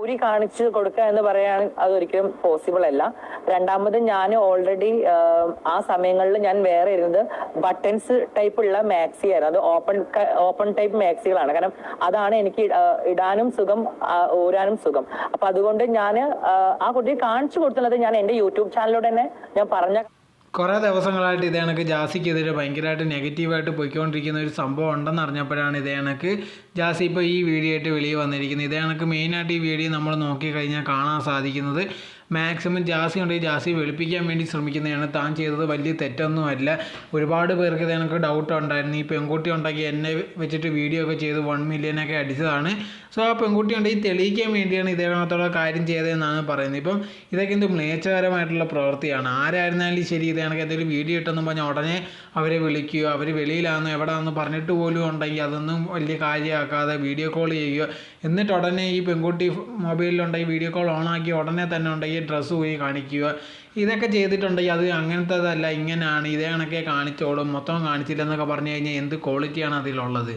ഊരി കാണിച്ച് കൊടുക്കുക എന്ന് പറയാൻ അതൊരിക്കലും പോസിബിൾ അല്ല. രണ്ടാമത് ഞാൻ ഓൾറെഡി ആ സമയങ്ങളിൽ ഞാൻ വേറെ ഇരുന്നത് ബട്ടൺസ് ടൈപ്പ് ഉള്ള മാക്സി ആയിരുന്നു. അത് ഓപ്പൺ ഓപ്പൺ ടൈപ്പ് മാക്സികളാണ് കാരണം അതാണ് എനിക്ക് ഇടാനും സുഖം ഊരാനും സുഖം. അപ്പൊ അതുകൊണ്ട് ഞാൻ ആ കുട്ടിയെ കാണിച്ചു കൊടുത്തുള്ളത് ഞാൻ എന്റെ യൂട്യൂബ് ചാനലിലൂടെ തന്നെ ഞാൻ പറഞ്ഞ കുറേ ദിവസങ്ങളായിട്ട് ഇതേ കണക്ക് ജാസിക്കെതിരെ ഭയങ്കരമായിട്ട് നെഗറ്റീവായിട്ട് പോയിക്കൊണ്ടിരിക്കുന്ന ഒരു സംഭവം ഉണ്ടെന്ന് അറിഞ്ഞപ്പോഴാണ് ഇതേ കണക്ക് ജാസി ഇപ്പോൾ ഈ വീഡിയോ ആയിട്ട് വെളിയിൽ വന്നിരിക്കുന്നത്. ഇതേ കണക്ക് മെയിനായിട്ട് ഈ വീഡിയോ നമ്മൾ നോക്കിക്കഴിഞ്ഞാൽ കാണാൻ സാധിക്കുന്നത് മാക്സിമം ജാസി ഉണ്ടെങ്കിൽ ജാസി വെളുപ്പിക്കാൻ വേണ്ടി ശ്രമിക്കുന്നതാണ്. താൻ ചെയ്തത് വലിയ തെറ്റൊന്നുമല്ല ഒരുപാട് പേർക്ക് ഇത് എനിക്ക് ഡൗട്ട് ഉണ്ടായിരുന്നു. ഈ പെൺകുട്ടി ഉണ്ടാക്കി എന്നെ വെച്ചിട്ട് വീഡിയോ ഒക്കെ ചെയ്ത് വൺ മില്യനൊക്കെ അടിച്ചതാണ്. സോ ആ പെൺകുട്ടി ഉണ്ടെങ്കിൽ തെളിയിക്കാൻ വേണ്ടിയാണ് ഇതേകണത്തുള്ള കാര്യം ചെയ്തതെന്നാണ് പറയുന്നത്. ഇപ്പം ഇതൊക്കെ എന്ത് മ്ലേച്ഛകരമായിട്ടുള്ള പ്രവൃത്തിയാണ്. ആരായിരുന്നാലും ശരി ഇത് കണക്ക് എന്തെങ്കിലും വീഡിയോ ഇട്ടെന്ന് പറഞ്ഞാൽ ഉടനെ അവരെ വിളിക്കുകയോ അവർ വെളിയിലാണെന്നോ എവിടെയാണെന്ന് പറഞ്ഞിട്ട് പോലും ഉണ്ടെങ്കിൽ അതൊന്നും വലിയ കാര്യമാക്കാതെ വീഡിയോ കോൾ ചെയ്യുകയോ എന്നിട്ട് ഉടനെ ഈ പെൺകുട്ടി മൊബൈലിലുണ്ടെങ്കിൽ വീഡിയോ കോൾ ഓൺ ആക്കി ഉടനെ തന്നെ ഉണ്ടെങ്കിൽ ഡ്രസ്സ് പോയി കാണിക്കുക. ഇതൊക്കെ ചെയ്തിട്ടുണ്ടെങ്കിൽ അത് അങ്ങനത്തേതല്ല. ഇങ്ങനെയാണ് ഇതേ കണക്കെ കാണിച്ചോളും. മൊത്തം കാണിച്ചില്ലെന്നൊക്കെ പറഞ്ഞു കഴിഞ്ഞാൽ എന്ത് ക്വാളിറ്റിയാണ് അതിലുള്ളത്?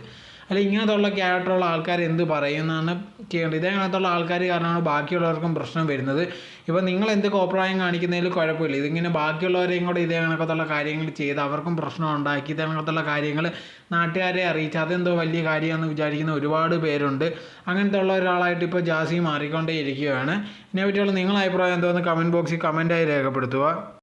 അല്ല ഇങ്ങനത്തുള്ള ക്യാരക്ടറുള്ള ആൾക്കാർ എന്ത് പറയുന്നതാണ് ചെയ്യേണ്ടത് ഇതേ കണക്കുള്ള ആൾക്കാർ കാരണമാണ് ബാക്കിയുള്ളവർക്കും പ്രശ്നം വരുന്നത്. ഇപ്പോൾ നിങ്ങൾ എന്ത് കോപ്രായം കാണിക്കുന്നതിൽ കുഴപ്പമില്ല. ഇതിങ്ങനെ ബാക്കിയുള്ളവരെയും കൂടെ ഇതേ കണക്കത്തുള്ള കാര്യങ്ങൾ ചെയ്ത് അവർക്കും പ്രശ്നം ഉണ്ടാക്കി ഇതേ കണക്കത്തുള്ള കാര്യങ്ങൾ നാട്ടുകാരെ അറിയിച്ച് അതെന്തോ വലിയ കാര്യമാണെന്ന് വിചാരിക്കുന്ന ഒരുപാട് പേരുണ്ട്. അങ്ങനത്തെ ഉള്ള ഒരാളായിട്ട് ഇപ്പോൾ ജാസി മാറിക്കൊണ്ടേ ഇരിക്കുകയാണ് ഇതിനെ പറ്റിയുള്ള നിങ്ങളുടെ അഭിപ്രായം എന്തോന്ന് കമന്റ് ബോക്സിൽ കമന്റായി രേഖപ്പെടുത്തുക.